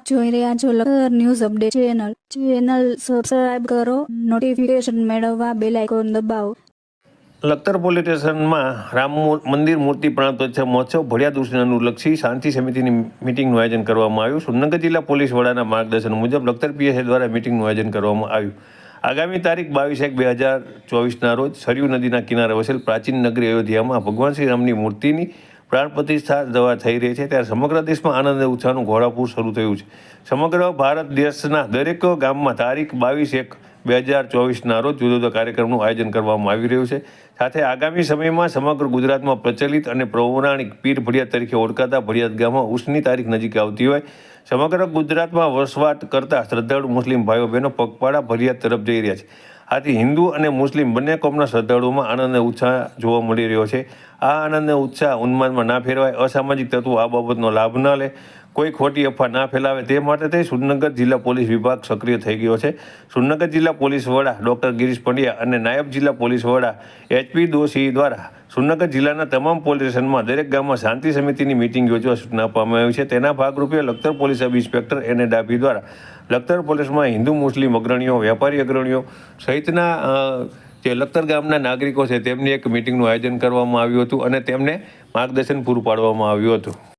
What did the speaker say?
આપ જોઈ રહ્યા છો Lakhar news update channel. Channel subscribe કરો નોટિફિકેશન મેળવવા બેલ આઇકોન દબાવો. લખતર પોલીસ સ્ટેશનમાં રામ મંદિર મૂર્તિ પ્રાણોત્સવ મહોત્સવ ભળિયા દૃષ્ટિને અનુલક્ષી શાંતિ સમિતિની મિટિંગનું આયોજન કરવામાં આવ્યું. સુરનગર જિલ્લા પોલીસ વડાના માર્ગદર્શન મુજબ લખતર પીએસએ દ્વારા મિટિંગનું આયોજન કરવામાં આવ્યું. આગામી તારીખ બાવીસ એક બે હજાર ચોવીસના રોજ સરયુ નદીના કિનારે વસેલ પ્રાચીન નગરી અયોધ્યામાં ભગવાન શ્રી રામની મૂર્તિની પ્રાણ પ્રતિષ્ઠા દવા થઈ રહી છે. ત્યારે સમગ્ર દેશમાં આનંદ ઉત્સાહનું ઘોડાપૂર શરૂ થયું છે. સમગ્ર ભારત દેશના દરેક ગામમાં તારીખ બાવીસ એક બે હજાર ચોવીસના રોજ જુદા જુદા કાર્યક્રમનું આયોજન કરવામાં આવી રહ્યું છે. સાથે આગામી સમયમાં સમગ્ર ગુજરાતમાં પ્રચલિત અને પૌરાણિક પીર ભડિયાદ તરીકે ઓળખાતા ભડિયાદ ગામમાં ઉર્સની તારીખ નજીક આવતી હોય. સમગ્ર ગુજરાતમાં વસવાટ કરતા શ્રદ્ધાળુ મુસ્લિમ ભાઈઓ બહેનો પગપાળા ભડિયાદ તરફ જઈ રહ્યા છે. આથી હિન્દુ અને મુસ્લિમ બંને કોમના શ્રદ્ધાળુઓમાં આનંદ અને ઉત્સાહ જોવા મળી રહ્યો છે. આ આનંદને ઉત્સાહ ઉન્માદમાં ના ફેરવાય. અસામાજિક તત્વો આ બાબતનો લાભ ન લે. કોઈ ખોટી અફવા ના ફેલાવે તે માટે તે સુરનગર જિલ્લા પોલીસ વિભાગ સક્રિય થઈ ગયો છે. સુરનગર જિલ્લા પોલીસ વડા ડૉક્ટર ગિરીશ પંડ્યા અને નાયબ જિલ્લા પોલીસ વડા એચપી દોશી દ્વારા સુરનગર જિલ્લાના તમામ પોલીસ સ્ટેશનમાં દરેક ગામમાં શાંતિ સમિતિની મિટિંગ યોજવા સૂચના આપવામાં આવી છે. તેના ભાગરૂપે લખતર પોલીસ સબ ઇન્સ્પેક્ટર એને ડાભી દ્વારા લખતર પોલીસમાં હિન્દુ, મુસ્લિમ અગ્રણીઓ, વેપારી અગ્રણીઓ સહિતના જે લખતર ગામના નાગરિકો છે તેમની એક મિટિંગનું આયોજન કરવામાં આવ્યું હતું અને તેમને માર્ગદર્શન પૂરું પાડવામાં આવ્યું હતું.